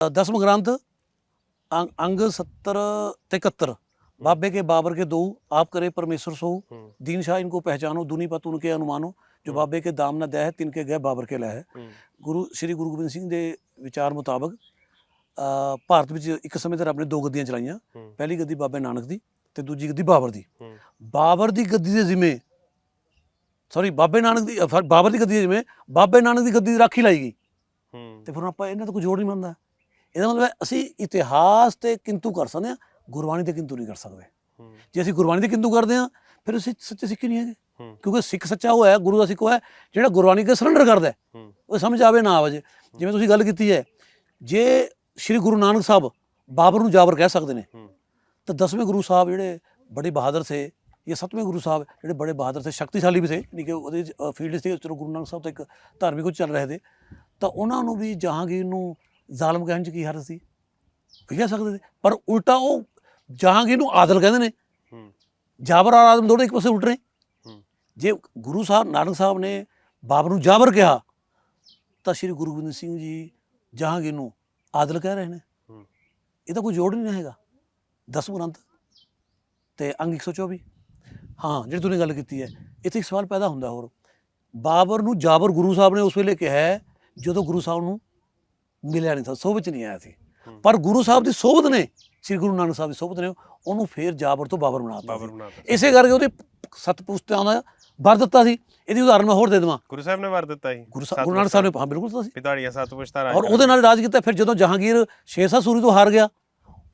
दसम ग्रंथ अंग अंग सत्तर ते इकहत्तर बाबे के बाबर के दो आप करे परमेश्वर सो ਹੂੰ दीन शाह इनको पहचानो दुनी पत उनके अनुमानो जो हम्म। बाबे के दाम न दह तिनके गए बाबर के लह ਹੂੰ ਗੁਰੂ ਸ੍ਰੀ ਗੁਰੂ ਗੋਬਿੰਦ ਸਿੰਘ ਦੇ ਵਿਚਾਰ ਮੁਤਾਬਕ ਅ, ਭਾਰਤ ਵਿੱਚ ਇੱਕ ਸਮੇਂ ਤੇ ਰੱਬ ਨੇ ਦੋ ਗੱਦੀਆਂ ਚਲਾਈਆਂ ਹੂੰ ਪਹਿਲੀ ਗੱਦੀ ਬਾਬੇ ਨਾਨਕ ਦੀ ਤੇ ਦੂਜੀ ਗੱਦੀ ਬਾਬਰ ਦੀ ਹੂੰ ਬਾਬਰ ਦੀ ਗੱਦੀ ਦੇ ਜ਼ਿੰਮੇ ਸੌਰੀ ਬਾਬੇ ਨਾਨਕ ਦੀ ਅ, ਫਿਰ ਬਾਬਰ ਦੀ ਗੱਦੀ ਦੇ ਜ਼ਿੰਮੇ ਬਾਬੇ ਨਾਨਕ ਦੀ ਗੱਦੀ ਦੀ ਰਾਖੀ ਲਾਈ ਗਈ ਹੂੰ ਤੇ ਫਿਰ ਹੁਣ ਆਪਾਂ ਇਹਨਾਂ ਤੋਂ ਕੋਈ ਜੋੜ ਨਹੀਂ ਮੰਨਦਾ ਇਹਦਾ ਮਤਲਬ ਹੈ ਅਸੀਂ ਇਤਿਹਾਸ ਤੇ ਕਿੰਤੂ ਕਰ ਸਕਦੇ ਹਾਂ ਗੁਰਬਾਣੀ ਤੇ ਕਿੰਤੂ ਨਹੀਂ ਕਰ ਸਕਦੇ। ਜੇ ਅਸੀਂ ਗੁਰਬਾਣੀ ਤੇ ਕਿੰਤੂ ਕਰਦੇ ਹਾਂ ਫਿਰ ਅਸੀਂ ਸੱਚੇ ਸਿੱਖ ਨਹੀਂ ਹੈਗੇ। ਕਿਉਂਕਿ ਸਿੱਖ ਸੱਚਾ ਉਹ ਹੈ ਗੁਰੂ ਦਾ ਸਿੱਖ ਉਹ ਹੈ ਜਿਹੜਾ ਗੁਰਬਾਣੀ ਕੇ ਸਰੈਂਡਰ ਕਰਦਾ ਉਹ ਸਮਝ ਆਵੇ ਨਾ ਆਵੇ। ਜਿਵੇਂ ਤੁਸੀਂ ਗੱਲ ਕੀਤੀ ਹੈ ਜੇ ਸ੍ਰੀ ਗੁਰੂ ਨਾਨਕ ਸਾਹਿਬ ਬਾਬਰ ਨੂੰ ਜਾਬਰ ਕਹਿ ਸਕਦੇ ਨੇ ਤਾਂ ਦਸਵੇਂ ਗੁਰੂ ਸਾਹਿਬ ਜਿਹੜੇ ਬੜੇ ਬਹਾਦਰ ਥੇ ਜਾਂ ਸੱਤਵੇਂ ਗੁਰੂ ਸਾਹਿਬ ਜਿਹੜੇ ਬੜੇ ਬਹਾਦਰ ਥੇ ਸ਼ਕਤੀਸ਼ਾਲੀ ਵੀ ਥੇ ਨਹੀਂ ਕਿ ਉਹਦੇ ਫੀਲਡ ਸੀ ਚਲੋ ਗੁਰੂ ਨਾਨਕ ਸਾਹਿਬ ਤਾਂ ਇੱਕ ਧਾਰਮਿਕ ਉਹ ਚੱਲ ਰਹੇ ਤੇ ਤਾਂ ਉਹਨਾਂ ਨੂੰ ਵੀ ਜਹਾਂਗੀਰ ਨੂੰ ਜ਼ਾਲਮ ਕਹਿਣ ਚ ਕੀ ਹਰਜ ਸੀ? ਕਹਿ ਸਕਦੇ ਸੀ। ਪਰ ਉਲਟਾ ਉਹ ਜਹਾਂਗੀਰ ਨੂੰ ਆਦਲ ਕਹਿੰਦੇ ਨੇ। ਹੂੰ। ਜਾਬਰ ਔਰ ਆਦਮ ਦੋਵੇਂ ਇੱਕ ਪਾਸੇ ਉਲਟ ਰਹੇ। ਹੂੰ। ਜੇ ਗੁਰੂ ਸਾਹਿਬ ਨਾਨਕ ਸਾਹਿਬ ਨੇ ਬਾਬਰ ਨੂੰ ਜਾਬਰ ਕਿਹਾ ਤਾਂ ਸ੍ਰੀ ਗੁਰੂ ਗੋਬਿੰਦ ਸਿੰਘ ਜੀ ਜਹਾਂਗੀਰ ਨੂੰ ਆਦਲ ਕਹਿ ਰਹੇ ਨੇ। ਹੂੰ। ਇਹਦਾ ਕੋਈ ਜੋੜ ਨਹੀਂ ਹੈਗਾ। ਦਸਮ ਗ੍ਰੰਥ ਤੇ ਅੰਗ 124 ਹਾਂ ਜਿਹੜੀ ਤੁਸੀਂ ਗੱਲ ਕੀਤੀ ਹੈ ਇੱਥੇ ਇੱਕ ਸਵਾਲ ਪੈਦਾ ਹੁੰਦਾ ਹੋਰ। ਬਾਬਰ ਨੂੰ ਜਾਬਰ ਗੁਰੂ ਸਾਹਿਬ ਨੇ ਉਸ ਵੇਲੇ ਕਿਹਾ ਜਦੋਂ ਗੁਰੂ ਸਾਹਿਬ ਨੂੰ ਮਿਲਿਆ ਨਹੀਂ ਸੀ ਸੋਭਤ ਨਹੀਂ ਆਇਆ ਸੀ। ਪਰ ਗੁਰੂ ਸਾਹਿਬ ਦੀ ਸੋਭਤ ਨੇ ਸ੍ਰੀ ਗੁਰੂ ਨਾਨਕ ਸਾਹਿਬ ਦੀ ਸੋਭਤ ਨੇ ਉਹਨੂੰ ਫੇਰ ਜਾਬਰ ਤੋਂ ਬਾਬਰ ਬਣਾਤਾ ਸੀ। ਬਣਾਤਾ ਇਸੇ ਕਰਕੇ ਉਹਦੇ ਸੱਤ ਪੁਸਤਕਾਂ ਦਾ ਵਰ ਦਿੱਤਾ ਸੀ। ਇਹਦੀ ਉਦਾਹਰਨ ਮੈਂ ਹੋਰ ਦੇ ਦੇਵਾਂ। ਗੁਰੂ ਸਾਹਿਬ ਨੇ ਵਰ ਦਿੱਤਾ ਸੀ। ਗੁਰੂ ਸਾਹਿਬ ਗੁਰੂ ਨਾਨਕ ਸਾਹਿਬ ਨੇ ਹਾਂ ਬਿਲਕੁਲ ਦਿੱਤਾ ਸੀ ਪਿਤਾੜੀਆਂ ਸੱਤ ਪੁਸ਼ਤਾ ਰਾਜ ਔਰ ਉਹਦੇ ਨਾਲ ਰਾਜ ਕੀਤਾ ਫਿਰ ਜਦੋਂ ਜਹਾਂਗੀਰ ਸ਼ੇਰਸ਼ਾਹ ਸੂਰੀ ਤੋਂ ਹਾਰ ਗਿਆ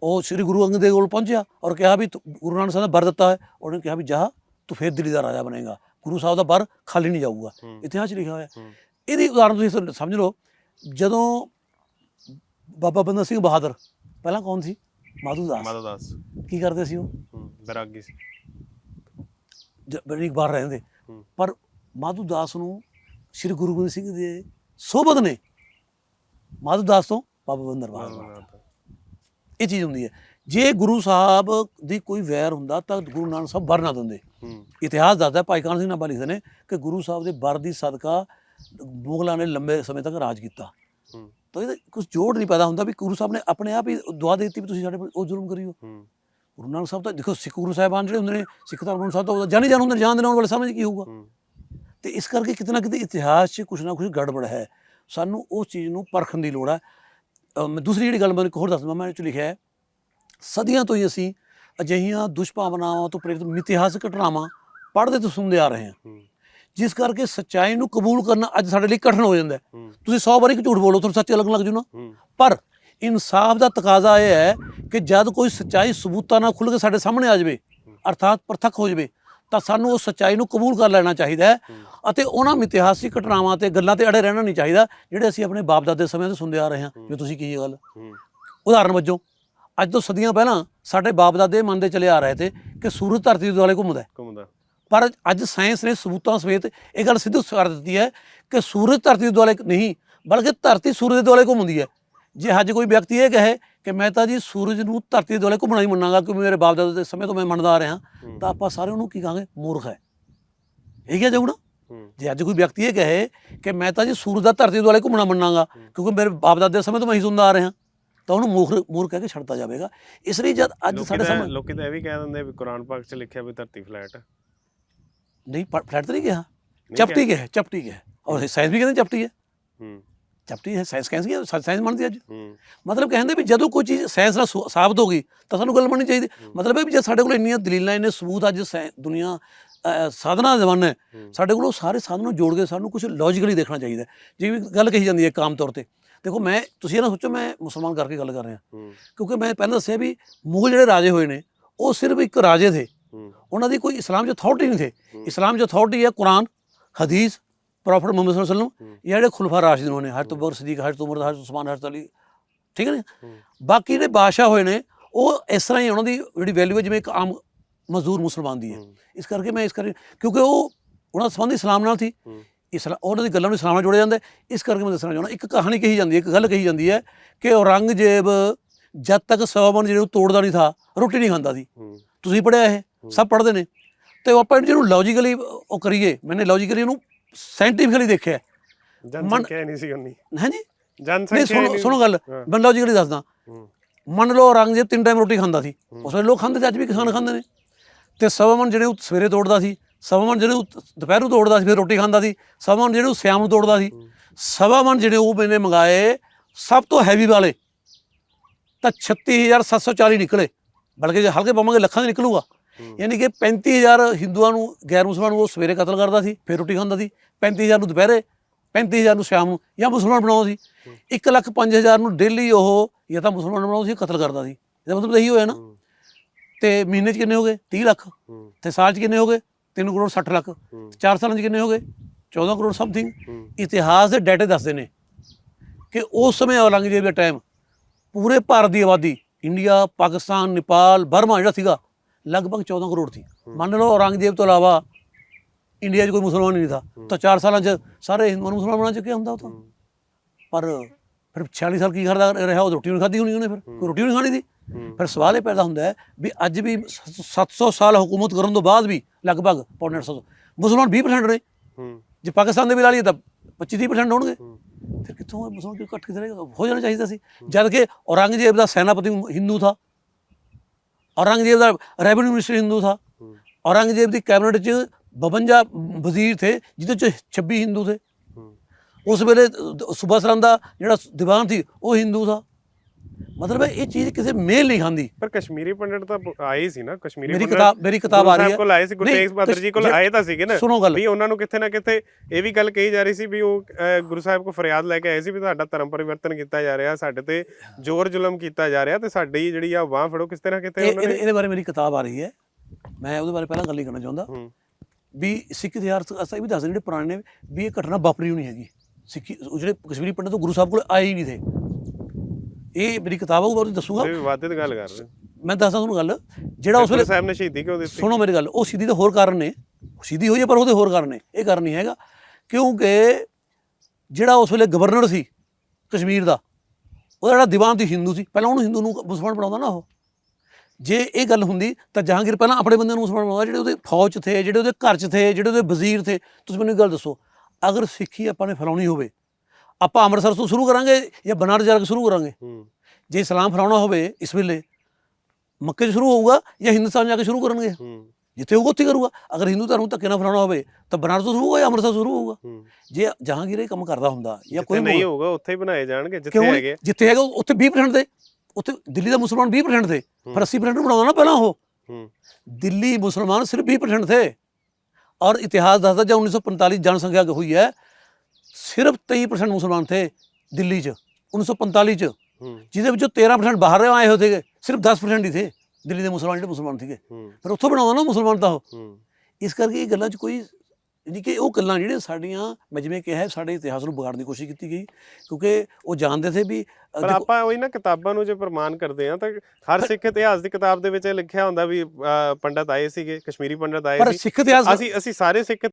ਉਹ ਸ੍ਰੀ ਗੁਰੂ ਅੰਗਦ ਦੇਵ ਕੋਲ ਪਹੁੰਚਿਆ ਔਰ ਕਿਹਾ ਵੀ ਗੁਰੂ ਨਾਨਕ ਸਾਹਿਬ ਨੇ ਵਰ ਦਿੱਤਾ ਹੈ। ਉਹਨੇ ਕਿਹਾ ਵੀ ਜਾ ਤੂੰ ਫੇਰ ਦਿੱਲੀ ਦਾ ਰਾਜਾ ਬਣੇਗਾ। ਗੁਰੂ ਸਾਹਿਬ ਦਾ ਵਰ ਖਾਲੀ ਨਹੀਂ ਜਾਊਗਾ। ਇਤਿਹਾਸ 'ਚ ਲਿਖਿਆ ਹੋਇਆ। ਇਹਦੀ ਉਦਾਹਰਨ ਤੁਸੀਂ ਸਮਝ ਲਓ। ਜਦੋਂ ਬਾਬਾ ਬੰਦਾ ਸਿੰਘ ਬਹਾਦਰ। ਪਹਿਲਾਂ ਕੌਣ ਸੀ? ਮਾਧੂ ਦਾਸ। ਮਾਧੋ ਦਾਸ। ਕੀ ਕਰਦੇ ਸੀ ਉਹ? ਹੂੰ ਬੈਰਾਗੀ ਸੀ। ਜ- ਬੜੀ ਬਾਹਰ ਰਹਿੰਦੇ। ਹੂੰ। ਪਰ ਮਾਧੂ ਦਾਸ ਨੂੰ ਸ੍ਰੀ ਗੁਰੂ ਗੋਬਿੰਦ ਸਿੰਘ ਦੇ ਸੋਬਤ ਨੇ ਮਾਧੂ ਦਾਸ ਤੋਂ ਬਾਬਾ ਬੰਦਰ ਬਹਾਦਰ। ਇਹ ਚੀਜ਼ ਹੁੰਦੀ ਹੈ। ਜੇ ਗੁਰੂ ਸਾਹਿਬ ਦੀ ਕੋਈ ਵੈਰ ਹੁੰਦਾ ਤਾਂ ਗੁਰੂ ਨਾਨਕ ਸਾਹਿਬ ਵਰ ਨਾ ਦਿੰਦੇ। ਹੂੰ। ਇਤਿਹਾਸ ਦੱਸਦਾ ਭਾਈ ਕਾਨ ਸਿੰਘ ਨਾਭਾ ਲਿਖਦੇ ਨੇ ਕਿ ਗੁਰੂ ਸਾਹਿਬ ਦੇ ਵਰ ਦੀ ਸਦਕਾ ਮੁਗਲਾਂ ਨੇ ਲੰਬੇ ਸਮੇਂ ਤੱਕ ਰਾਜ ਕੀਤਾ। ਹੂੰ। ਤਾਂ ਇਹਦਾ ਕੁਝ ਜੋੜ ਨਹੀਂ ਪੈਦਾ ਹੁੰਦਾ ਵੀ ਗੁਰੂ ਸਾਹਿਬ ਨੇ ਆਪਣੇ ਆਪ ਹੀ ਦੁਆ ਦੇ ਦਿੱਤੀ ਵੀ ਤੁਸੀਂ ਸਾਡੇ ਪਰ ਉਹ ਜ਼ੁਲਮ ਕਰਿਓ। ਹੂੰ। ਗੁਰੂ ਨਾਨਕ ਸਾਹਿਬ ਤਾਂ ਦੇਖੋ ਸਿੱਖ ਗੁਰੂ ਸਾਹਿਬਾਨ ਜਿਹੜੇ ਹੁੰਦੇ ਨੇ ਸਿੱਖ ਧਰਮ ਅਨੁਸਾਰ ਤਾਂ ਉਹ ਜਾਣੀ ਜਾਣ ਹੁੰਦੇ ਨੇ ਜਾਣ ਦੇ ਨਾਲ ਵਾਲੇ ਸਮਝ ਕੀ ਹੋਊਗਾ? ਤੇ ਇਸ ਕਰਕੇ ਕਿਤੇ ਨਾ ਕਿਤੇ ਇਤਿਹਾਸ 'ਚ ਕੁਝ ਨਾ ਕੁਝ ਗੜਬੜ ਹੈ। ਸਾਨੂੰ ਉਸ ਚੀਜ਼ ਨੂੰ ਪਰਖਣ ਦੀ ਲੋੜ ਹੈ। ਮੈਂ ਦੂਸਰੀ ਜਿਹੜੀ ਗੱਲ ਮੈਂ ਇੱਕ ਹੋਰ ਦੱਸਦਾ ਮੈਂ ਇਹ 'ਚ ਲਿਖਿਆ ਹੈ ਸਦੀਆਂ ਤੋਂ ਹੀ ਅਸੀਂ ਅਜਿਹੀਆਂ ਦੁਸ਼ਭਾਵਨਾਵਾਂ ਤੋਂ ਪ੍ਰੇਰਿਤ ਮਿਥਿਹਾਸਕ ਘਟਨਾਵਾਂ ਪੜ੍ਹਦੇ ਤੇ ਸੁਣਦੇ ਆ ਰਹੇ ਹੂੰ। ਜਿਸ ਕਰਕੇ ਸੱਚਾਈ ਨੂੰ ਕਬੂਲ ਕਰਨਾ ਅੱਜ ਸਾਡੇ ਲਈ ਕਠਿਨ ਹੋ ਜਾਂਦਾ ਤੁਸੀਂ 100 ਵਾਰੀ ਝੂਠ ਬੋਲੋ ਤੁਹਾਨੂੰ ਸੱਚ ਲੱਗਣ ਲੱਗ ਜੂ ਨਾ। ਪਰ ਇਨਸਾਫ ਦਾ ਤਕਾਜ਼ਾ ਇਹ ਹੈ ਕਿ ਜਦ ਕੋਈ ਸੱਚਾਈ ਸਬੂਤਾਂ ਨਾਲ ਖੁੱਲ੍ਹ ਕੇ ਸਾਡੇ ਸਾਹਮਣੇ ਆ ਜਾਵੇ ਅਰਥਾਤ ਪ੍ਰਤੱਖ ਹੋ ਜਾਵੇ ਤਾਂ ਸਾਨੂੰ ਉਸ ਸੱਚਾਈ ਨੂੰ ਕਬੂਲ ਕਰ ਲੈਣਾ ਚਾਹੀਦਾ ਹੈ। ਅਤੇ ਉਹਨਾਂ ਮਿਥਿਹਾਸਿਕ ਘਟਨਾਵਾਂ ਤੇ ਗੱਲਾਂ ਤੇ ਅੜੇ ਰਹਿਣਾ ਨਹੀਂ ਚਾਹੀਦਾ ਜਿਹੜੇ ਅਸੀਂ ਆਪਣੇ ਬਾਪ ਦਾਦੇ ਸਮੇਂ ਤੋਂ ਸੁਣਦੇ ਆ ਰਹੇ ਹਾਂ। ਜੋ ਤੁਸੀਂ ਕੀ ਗੱਲ। ਉਦਾਹਰਨ ਵਜੋਂ ਅੱਜ ਤੋਂ ਸਦੀਆਂ ਪਹਿਲਾਂ ਸਾਡੇ ਬਾਪ ਦਾਦੇ ਮੰਨਦੇ ਚਲੇ ਆ ਰਹੇ ਤੇ ਕਿ ਸੂਰਜ ਧਰਤੀ ਦੇ ਦੁਆਲੇ ਘੁੰਮਦਾ ਹੈ। ਘੁੰਮਦਾ। ਪਰ ਅੱਜ ਸਾਇੰਸ ਨੇ ਸਬੂਤਾਂ ਸਮੇਤ ਇਹ ਗੱਲ ਸਿੱਧ ਕਰ ਦਿੱਤੀ ਹੈ ਕਿ ਸੂਰਜ ਧਰਤੀ ਦੇ ਦੁਆਲੇ ਨਹੀਂ ਬਲਕਿ ਧਰਤੀ ਸੂਰਜ ਦੇ ਦੁਆਲੇ ਘੁੰਮਦੀ ਹੈ। ਜੇ ਅੱਜ ਕੋਈ ਵਿਅਕਤੀ ਇਹ ਕਹੇ ਕਿ ਮੈਂ ਤਾਂ ਜੀ ਸੂਰਜ ਨੂੰ ਧਰਤੀ ਦੇ ਦੁਆਲੇ ਘੁੰਮਣਾ ਹੀ ਮੰਨਾਂਗਾ ਕਿਉਂਕਿ ਮੇਰੇ ਬਾਪ ਦਾਦੇ ਦੇ ਸਮੇਂ ਤੋਂ ਮੈਂ ਮੰਨਦਾ ਆ ਰਿਹਾ ਹੂੰ ਤਾਂ ਆਪਾਂ ਸਾਰੇ ਉਹਨੂੰ ਕੀ ਕਹਾਂਗੇ? ਮੂਰਖ ਹੈ। ਇਹ ਕਿਹਾ ਜਾਊਗਾ ਹੂੰ। ਜੇ ਅੱਜ ਕੋਈ ਵਿਅਕਤੀ ਇਹ ਕਹੇ ਕਿ ਮੈਂ ਤਾਂ ਜੀ ਸੂਰਜ ਦਾ ਧਰਤੀ ਦੇ ਦੁਆਲੇ ਘੁੰਮਣਾ ਮੰਨਾਂਗਾ ਕਿਉਂਕਿ ਮੇਰੇ ਬਾਪ ਦਾਦੇ ਦੇ ਸਮੇਂ ਤੋਂ ਮੈਂ ਹੀ ਸੁਣਦਾ ਆ ਰਿਹਾ ਤਾਂ ਉਹਨੂੰ ਮੂਰਖ ਮੂਰਖ ਕਹਿ ਕੇ ਛੱਡਤਾ ਜਾਵੇਗਾ। ਇਸ ਲਈ ਜਦ ਅੱਜ ਸਾਡੇ ਸਾਹਮਣੇ ਲੋਕੀ ਤਾਂ ਇਹ ਵੀ ਕਹਿ ਦਿੰਦੇ ਵੀ ਕੁਰਾਨ ਪਾਕ 'ਚ ਲਿਖਿਆ ਵੀ ਧਰਤੀ ਫਲੈਟ। ਨਹੀਂ ਫਲੈਟ ਤਾਂ ਨਹੀਂ ਕਿਹਾ ਚਪਟੀ ਕਿਹਾ ਚਪਟੀ ਕਿਹਾ ਔਰ ਸਾਇੰਸ ਵੀ ਕਹਿੰਦੇ ਚਪਟੀ ਹੈ। ਹੂੰ। ਚਪਟੀ ਹੈ ਸਾਇੰਸ ਕਹਿੰਦੀ ਹੈ ਸਾਇੰਸ ਮੰਨਦੀ ਅੱਜ। ਹੂੰ। ਮਤਲਬ ਕਹਿੰਦੇ ਵੀ ਜਦੋਂ ਕੋਈ ਚੀਜ਼ ਸਾਇੰਸ ਨਾਲ ਸਾਬਤ ਹੋ ਗਈ ਤਾਂ ਸਾਨੂੰ ਗੱਲ ਮੰਨਣੀ ਚਾਹੀਦੀ। ਮਤਲਬ ਇਹ ਵੀ ਜੇ ਸਾਡੇ ਕੋਲ ਇੰਨੀਆਂ ਦਲੀਲਾਂ ਇੰਨੇ ਸਬੂਤ ਅੱਜ ਦੁਨੀਆ ਸਾਧਨਾ ਦਾ ਜ਼ਮਾਨਾ ਹੈ। ਹੂੰ ਸਾਡੇ ਕੋਲ ਉਹ ਸਾਰੇ ਸਾਧਨ ਨੂੰ ਜੋੜ ਕੇ ਸਾਨੂੰ ਕੁਝ ਲੌਜੀਕਲੀ ਦੇਖਣਾ ਚਾਹੀਦਾ ਹੈ। ਜਿਵੇਂ ਗੱਲ ਕਹੀ ਜਾਂਦੀ ਹੈ ਇੱਕ ਆਮ ਤੌਰ ਤੇ। ਦੇਖੋ ਮੈਂ ਤੁਸੀਂ ਇਹ ਨਾ ਸੋਚੋ ਮੈਂ ਮੁਸਲਮਾਨ ਕਰਕੇ ਗੱਲ ਕਰ ਰਿਹਾ। ਹੂੰ। ਕਿਉਂਕਿ ਮੈਂ ਪਹਿਲਾਂ ਦੱਸਿਆ ਵੀ ਮੁਗਲ ਜਿਹੜੇ ਰਾਜੇ ਹੋਏ ਨੇ ਉਹ ਸਿਰਫ ਇੱਕ ਰਾਜੇ ਥੇ। ਹੂੰ ਉਹਨਾਂ ਦੀ ਕੋਈ ਇਸਲਾਮ 'ਚ ਅਥਾਰਟੀ ਨਹੀਂ ਥੇ। ਇਸਲਾਮ 'ਚ ਅਥਾਰਟੀ ਹੈ ਕੁਰਾਨ ਹਦੀਸ ਪ੍ਰੋਫਟ ਮੁਹੰਮਦ ਸੱਲੱਲਾਹੁ ਅਲੈहि ਵਸੱਲਮ ਹੂੰ। ਇਹ ਜਿਹੜੇ ਖੁਲਫਾ ਰਾਸ਼ਿਦਨ ਹੋਣੇ ਹਰ ਤੋਂ ਬਕਰ ਸਦੀਕ ਹਰ ਤੋਂ ਉਮਰ ਹਰ ਉਸਮਾਨ ਹਰ ਅਲੀ ਠੀਕ ਹੈ ਨਾ? ਬਾਕੀ ਜਿਹੜੇ ਬਾਦਸ਼ਾਹ ਹੋਏ ਨੇ ਉਹ ਇਸ ਤਰ੍ਹਾਂ ਹੀ ਉਹਨਾਂ ਦੀ ਜਿਹੜੀ ਵੈਲਿਊ ਹੈ ਜਿਵੇਂ ਇੱਕ ਆਮ ਮਜ਼ਦੂਰ ਮੁਸਲਮਾਨ ਦੀ ਹੈ। ਇਸ ਕਰਕੇ ਮੈਂ ਇਸ ਕਰਕੇ ਕਿਉਂਕਿ ਉਹ ਉਹਨਾਂ ਦਾ ਸੰਬੰਧ ਇਸਲਾਮ ਨਾਲ ਸੀ। ਇਸਲਾਮ ਉਹਨਾਂ ਦੀ ਗੱਲਾਂ ਨੂੰ ਇਸਲਾਮ ਨਾਲ ਜੋੜਿਆ ਜਾਂਦਾ। ਇਸ ਕਰਕੇ ਮੈਂ ਦੱਸਣਾ ਚਾਹੁੰਦਾ ਇੱਕ ਕਹਾਣੀ ਕਹੀ ਜਾਂਦੀ ਹੈ ਇੱਕ ਗੱਲ ਕਹੀ ਜਾਂਦੀ ਹੈ ਕਿ ਔਰੰਗਜ਼ੇਬ ਜਦ ਤੱਕ ਸੌਵਨ ਜਿਹੜੇ ਤੋੜਦਾ ਨਹੀਂ ਥਾ ਰੋਟੀ ਨਹੀਂ ਖਾਂਦਾ ਸੀ। ਤੁਸੀਂ ਪੜਿਆ ਇਹ? ਸਭ ਪੜ੍ਹਦੇ ਨੇ। ਤੇ ਉਹ ਆਪਾਂ ਜਿਹਨੂੰ ਲੌਜੀਕਲੀ ਉਹ ਕਰੀਏ। ਮੈਨੇ ਲੌਜੀਕਲੀ ਉਹਨੂੰ ਸਾਇੰਟੀਫਿਕਲੀ ਦੇਖਿਆ। ਜਨਸੰਖਿਆ ਨਹੀਂ ਸੀ ਉਨੀ। ਹਾਂਜੀ ਜਨਸੰਖਿਆ ਸੁਣੋ ਸੁਣੋ ਗੱਲ। ਮੈਂ ਲੌਜੀਕਲੀ ਦੱਸਦਾ। ਮੰਨ ਲਓ ਔਰੰਗਜ਼ੇਬ ਤਿੰਨ ਟਾਈਮ ਰੋਟੀ ਖਾਂਦਾ ਸੀ। ਉਸ ਵੇਲੇ ਲੋਕ ਖਾਂਦੇ ਤੇ ਅੱਜ ਵੀ ਕਿਸਾਨ ਖਾਂਦੇ ਨੇ। ਤੇ ਸਵਾਮਨ ਜਿਹੜੇ ਉਹ ਸਵੇਰੇ ਤੋੜਦਾ ਸੀ ਸਵਾਮਨ ਜਿਹੜੇ ਉਹ ਦੁਪਹਿਰ ਨੂੰ ਤੋੜਦਾ ਸੀ ਫਿਰ ਰੋਟੀ ਖਾਂਦਾ ਸੀ ਸਵਾਮਨ ਜਿਹੜੇ ਉਹ ਸ਼ਾਮ ਨੂੰ ਤੋੜਦਾ ਸੀ। ਸਵਾਮਨ ਜਿਹੜੇ ਉਹ ਮੈਨੇ ਮੰਗਾਏ ਸਭ ਤੋਂ ਹੈਵੀ ਵਾਲੇ। ਤਾਂ 36740 ਨਿਕਲੇ। ਬਲਕਿ ਜੇ ਹਲਕੇ ਪਾਵਾਂਗੇ ਲੱਖਾਂ ਦੇ ਨਿਕਲੂਗਾ। ਯਾਨੀ ਕਿ 35000 ਹਿੰਦੂਆਂ ਨੂੰ ਗੈਰ ਮੁਸਲਮਾਨ ਨੂੰ ਉਹ ਸਵੇਰੇ ਕਤਲ ਕਰਦਾ ਸੀ ਫਿਰ ਰੋਟੀ ਖਾਂਦਾ ਸੀ 35000 ਨੂੰ ਦੁਪਹਿਰੇ 35000 ਨੂੰ ਸ਼ਾਮ ਨੂੰ ਜਾਂ ਮੁਸਲਮਾਨ ਬਣਾਉਂਦਾ ਸੀ। 1 ਲੱਖ 5000 ਨੂੰ ਡੇਲੀ ਉਹ ਜਾਂ ਤਾਂ ਮੁਸਲਮਾਨ ਬਣਾਉਂਦਾ ਸੀ ਕਤਲ ਕਰਦਾ ਸੀ। ਇਹਦਾ ਮਤਲਬ ਇਹੀ ਹੋਇਆ ਨਾ। ਤੇ ਮਹੀਨੇ 'ਚ ਕਿੰਨੇ ਹੋ ਗਏ? 30 ਲੱਖ। ਤੇ ਸਾਲ 'ਚ ਕਿੰਨੇ ਹੋ ਗਏ? 3 ਕਰੋੜ 60 ਲੱਖ। ਹੂੰ, 4 ਸਾਲਾਂ 'ਚ ਕਿੰਨੇ ਹੋ ਗਏ? 14 ਕਰੋੜ ਸਮਥਿੰਗ ਇਤਿਹਾਸ ਦੇ ਡਾਟੇ ਦੱਸਦੇ ਨੇ ਕਿ ਉਸ ਸਮੇਂ ਔਰੰਗਜ਼ੇਬ ਦੇ ਟਾਈਮ ਪੂਰੇ ਭਾਰਤ ਦੀ ਆਬਾਦੀ ਇੰਡੀਆ ਪਾਕਿਸਤਾਨ ਨੇਪਾਲ ਬਰਮਾ ਜਿਹੜਾ ਸੀਗਾ ਲਗਭਗ 14 ਕਰੋੜ ਸੀ। ਮੰਨ ਲਓ ਔਰੰਗਜ਼ੇਬ ਤੋਂ ਇਲਾਵਾ ਇੰਡੀਆ 'ਚ ਕੋਈ ਮੁਸਲਮਾਨ ਹੀ ਨਹੀਂ ਥਾ ਤਾਂ 4 ਸਾਲਾਂ 'ਚ ਸਾਰੇ ਹਿੰਦੂਆਂ ਨੂੰ ਮੁਸਲਮਾਨ ਬਣਾ ਚੁੱਕਿਆ ਹੁੰਦਾ ਉਹ ਤਾਂ। ਪਰ ਫਿਰ 46 ਸਾਲ ਕੀ ਕਰਦਾ ਰਿਹਾ ਉਹ ਰੋਟੀ ਨਹੀਂ ਖਾਧੀ ਹੋਣੀ ਉਹਨੇ ਫਿਰ। ਕੋਈ ਰੋਟੀ ਨਹੀਂ ਖਾਣੀ ਸੀ। ਫਿਰ ਸਵਾਲ ਇਹ ਪੈਦਾ ਹੁੰਦਾ ਹੈ ਵੀ ਅੱਜ ਵੀ ਸ- 700 ਸਾਲ ਹਕੂਮਤ ਕਰਨ ਤੋਂ ਬਾਅਦ ਵੀ ਲਗਭਗ ਪੌਣੇ 800 ਮੁਸਲਮਾਨ 20% ਨੇ। ਜੇ ਪਾਕਿਸਤਾਨ ਦੇ ਵੀ ਲਾ ਲਈਏ ਤਾਂ 25-30% ਹੋਣਗੇ। ਫਿਰ ਕਿੱਥੋਂ ਮੁਸਲਮਾਨ ਕਿਉਂ ਘੱਟ ਕਿਧਰੇ ਹੋ ਜਾਣਾ ਚਾਹੀਦਾ ਸੀ। ਜਦ ਕਿ ਔਰੰਗਜ਼ੇਬ ਦਾ ਸੈਨਾਪਤੀ ਹਿੰਦੂ ਥਾ। ਔਰੰਗਜ਼ੇਬ ਦਾ ਰੈਵਨਿਊ ਮਿਨਿਸਟਰ ਹਿੰਦੂ ਥਾ। ਔਰੰਗਜ਼ੇਬ ਦੀ ਕੈਬਨਿਟ 'ਚ 52 ਵਜ਼ੀਰ ਥੇ ਜਿਹਦੇ 'ਚ 26 ਹਿੰਦੂ ਥੇ। ਉਸ ਵੇਲੇ ਸੁਭਾ ਸਰਾਂ ਦਾ ਜਿਹੜਾ ਦੀਵਾਨ ਸੀ ਉਹ ਹਿੰਦੂ ਥਾ। ਮਤਲਬ ਹੈ ਇਹ ਚੀਜ਼ ਕਿਸੇ ਮੇਲ ਨਹੀਂ ਖਾਂਦੀ। ਪਰ ਕਸ਼ਮੀਰੀ ਪੰਡਿਤ ਤਾਂ ਆਏ ਹੀ ਸੀ ਨਾ ਕਸ਼ਮੀਰੀ ਮੇਰੀ ਕਿਤਾਬ ਮੇਰੀ ਕਿਤਾਬ ਆ ਰਹੀ ਹੈ। ਕੋਲ ਆਏ ਸੀ ਗੁਰੂ ਤੇਗ ਬਹਾਦਰ ਜੀ ਕੋਲ ਆਏ ਤਾਂ ਸੀਗੇ ਨਾ। ਸੁਣੋ ਗੱਲ। ਵੀ ਉਹਨਾਂ ਨੂੰ ਕਿਤੇ ਨਾ ਕਿਤੇ ਇਹ ਵੀ ਗੱਲ ਕਹੀ ਜਾ ਰਹੀ ਸੀ ਵੀ ਉਹ ਗੁਰੂ ਸਾਹਿਬ ਕੋ ਫਰਿਆਦ ਲੈ ਕੇ ਆਏ ਸੀ ਵੀ ਤੁਹਾਡਾ ਧਰਮ ਪਰਿਵਰਤਨ ਕੀਤਾ ਜਾ ਰਿਹਾ ਸਾਡੇ ਤੇ ਜ਼ੋਰ ਜ਼ੁਲਮ ਕੀਤਾ ਜਾ ਰਿਹਾ ਤੇ ਸਾਡੀ ਜਿਹੜੀ ਆ ਬਾਹ ਫੜੋ ਕਿਸ ਤਰ੍ਹਾਂ ਕਿਤੇ ਉਹਨਾਂ ਨੇ। ਇਹਦੇ ਬਾਰੇ ਮੇਰੀ ਕਿਤਾਬ ਆ ਰਹੀ ਹੈ। ਮੈਂ ਉਹਦੇ ਬਾਰੇ ਪਹਿਲਾਂ ਗੱਲ ਨਹੀਂ ਕਰਨਾ ਚਾਹੁੰਦਾ। ਹੂੰ, ਵੀ ਸਿੱਖ ਇਤਿਹਾਸ ਅਸਾਂ ਇਹ ਵੀ ਦੱਸਦੇ ਜਿਹੜੇ ਪੁਰਾਣੇ ਵੀ ਇਹ ਘਟਨਾ ਵਾਪਰੀ ਹੋਣੀ ਹੈਗੀ। ਸਿੱਖੀ ਜਿਹੜੇ ਕਸ਼ਮੀਰੀ ਪੰਡਤ ਤੋਂ ਗੁਰੂ ਸਾਹਿਬ ਕੋਲ ਆਏ ਹੀ ਨਹੀਂ ਥੇ। ਇਹ ਮੇਰੀ ਕਿਤਾਬ ਆ ਉਹ ਦੱਸੂਗਾ। ਇਹ ਵਿਵਾਦਿਤ ਗੱਲ ਕਰ ਰਹੇ ਮੈਂ ਦੱਸਦਾ ਤੁਹਾਨੂੰ ਗੱਲ ਜਿਹੜਾ ਉਸ ਵੇਲੇ ਸਾਹਿਬ ਨੇ ਸ਼ਹੀਦੀ ਕਿਉਂ ਦਿੱਤੀ? ਸੁਣੋ ਮੇਰੀ ਗੱਲ ਉਹ ਸਿੱਧੀ ਦੇ ਹੋਰ ਕਾਰਨ ਨੇ। ਸਿੱਧੀ ਹੋਈ ਹੈ ਪਰ ਉਹਦੇ ਹੋਰ ਕਾਰਨ ਨੇ ਇਹ ਕਾਰਨ ਨਹੀਂ ਹੈਗਾ। ਕਿਉਂਕਿ ਜਿਹੜਾ ਉਸ ਵੇਲੇ ਗਵਰਨਰ ਸੀ ਕਸ਼ਮੀਰ ਦਾ ਉਹਦਾ ਜਿਹੜਾ ਦੀਵਾਨ ਸੀ ਹਿੰਦੂ ਸੀ ਪਹਿਲਾਂ ਉਹਨੂੰ ਹਿੰਦੂ ਨੂੰ ਮੁਸਲਮਾਨ ਬਣਾਉਂਦਾ ਨਾ ਉਹ। ਜੇ ਇਹ ਗੱਲ ਹੁੰਦੀ ਤਾਂ ਜਹਾਂਗੀਰ ਪਹਿਲਾਂ ਆਪਣੇ ਬੰਦੇ ਨੂੰ ਮੁਸਲਮਾਨ ਬਣਾਉਂਦਾ ਜਿਹੜੇ ਉਹਦੇ ਫੌਜ 'ਚ ਥੇ ਜਿਹੜੇ ਉਹਦੇ ਘਰ 'ਚ ਥੇ ਜਿਹੜੇ ਉਹਦੇ ਵਜ਼ੀਰ ਥੇ। ਤੁਸੀਂ ਮੈਨੂੰ ਇੱਕ ਗੱਲ ਦੱਸੋ ਅਗਰ ਸਿੱਖੀ ਆਪਾਂ ਨੇ ਫੈਲਾਉਣੀ ਹੋਵੇ ਆਪਾਂ ਅੰਮ੍ਰਿਤਸਰ ਤੋਂ ਸ਼ੁਰੂ ਕਰਾਂਗੇ ਜਾਂ ਬਨਾਰਸ ਜਾ ਕੇ ਸ਼ੁਰੂ ਕਰਾਂਗੇ। ਹੂੰ। ਜੇ ਇਸਲਾਮ ਫੈਲਾਉਣਾ ਹੋਵੇ ਇਸ ਵੇਲੇ ਮੱਕੇ 'ਚ ਸ਼ੁਰੂ ਹੋਊਗਾ ਜਾਂ ਹਿੰਦੁਸਤਾਨ ਜਾ ਕੇ ਸ਼ੁਰੂ ਕਰਨਗੇ। ਹੂੰ। ਜਿੱਥੇ ਹੋਊਗਾ ਉੱਥੇ ਕਰੂਗਾ। ਅਗਰ ਹਿੰਦੂ ਧਰਮ ਧੱਕੇ ਨਾਲ ਫੈਲਾਉਣਾ ਹੋਵੇ ਤਾਂ ਬਨਾਰਸ ਤੋਂ ਸ਼ੁਰੂ ਹੋਊਗਾ ਜਾਂ ਅੰਮ੍ਰਿਤਸਰ ਤੋਂ ਸ਼ੁਰੂ ਹੋਊਗਾ। ਜੇ ਜਹਾਂਗੀਰ ਇਹ ਕੰਮ ਕਰਦਾ ਹੁੰਦਾ ਜਾਂ ਕੋਈ ਨਹੀਂ ਹੋਊਗਾ ਉੱਥੇ ਹੀ ਬਣਾਏ ਜਾਣਗੇ ਜਿੱਥੇ ਹੈਗੇ ਜਿੱਥੇ ਹੈਗਾ ਉੱਥੇ 20% ਦੇ। ਉੱਥੇ ਦਿੱਲੀ ਦਾ ਮੁਸਲਮਾਨ 20% ਥੇ ਪਰ 80% ਨੂੰ ਬਣਾਉਂਦਾ ਨਾ ਪਹਿਲਾਂ ਉਹ। ਦਿੱਲੀ ਮੁਸਲਮਾਨ ਸਿਰਫ 20% ਥੇ ਔਰ ਇਤਿਹਾਸ ਦੱਸਦਾ ਜਦ 1945 ਜਨਸੰਖਿਆ ਹੋਈ ਹੈ ਸਿਰਫ 23% ਮੁਸਲਮਾਨ ਥੇ ਦਿੱਲੀ 'ਚ 1945 'ਚ। ਜਿਹਦੇ ਵਿੱਚੋਂ 13% ਬਾਹਰ ਆਏ ਹੋਏ ਸੀਗੇ ਸਿਰਫ 10% ਹੀ ਥੇ ਦਿੱਲੀ ਦੇ ਮੁਸਲਮਾਨ ਜਿਹੜੇ ਮੁਸਲਮਾਨ ਸੀਗੇ। ਫਿਰ ਉੱਥੋਂ ਬਣਾਉਂਦਾ ਨਾ ਮੁਸਲਮਾਨ ਤਾਂ ਉਹ। ਇਸ ਕਰਕੇ ਇਹ ਗੱਲਾਂ 'ਚ ਕੋਈ ਯਾਨੀ ਕਿ ਉਹ ਗੱਲਾਂ ਜਿਹੜੀਆਂ ਸਾਡੀਆਂ ਮੈਂ ਜਿਵੇਂ ਕਿਹਾ ਹੈ, ਸਾਡੇ ਇਤਿਹਾਸ ਨੂੰ ਵਿਗਾੜਨ ਦੀ ਕੋਸ਼ਿਸ਼ ਕੀਤੀ ਗਈ ਕਿਉਂਕਿ ਉਹ ਜਾਣਦੇ ਸੀ ਵੀ ਪਰ ਆਪਾਂ ਉਹੀ ਨਾ ਕਿਤਾਬਾਂ ਨੂੰ ਜੇ ਪ੍ਰਮਾਣ ਕਰਦੇ ਆ ਤਾਂ ਹਰ ਸਿੱਖ ਇਤਿਹਾਸ ਦੀ ਕਿਤਾਬ ਦੇ ਵਿੱਚ ਇਹ ਲਿਖਿਆ ਹੁੰਦਾ ਵੀ ਪੰਡਤ ਆਏ ਸੀਗੇ ਕਸ਼ਮੀਰੀ ਪੰਡਤ ਆਏ ਪਰ ਸੀ। ਸਿੱਖ ਇਤਿਹਾਸ ਅਸੀਂ ਅਸੀਂ ਸਾਰੇ ਸਿੱਖ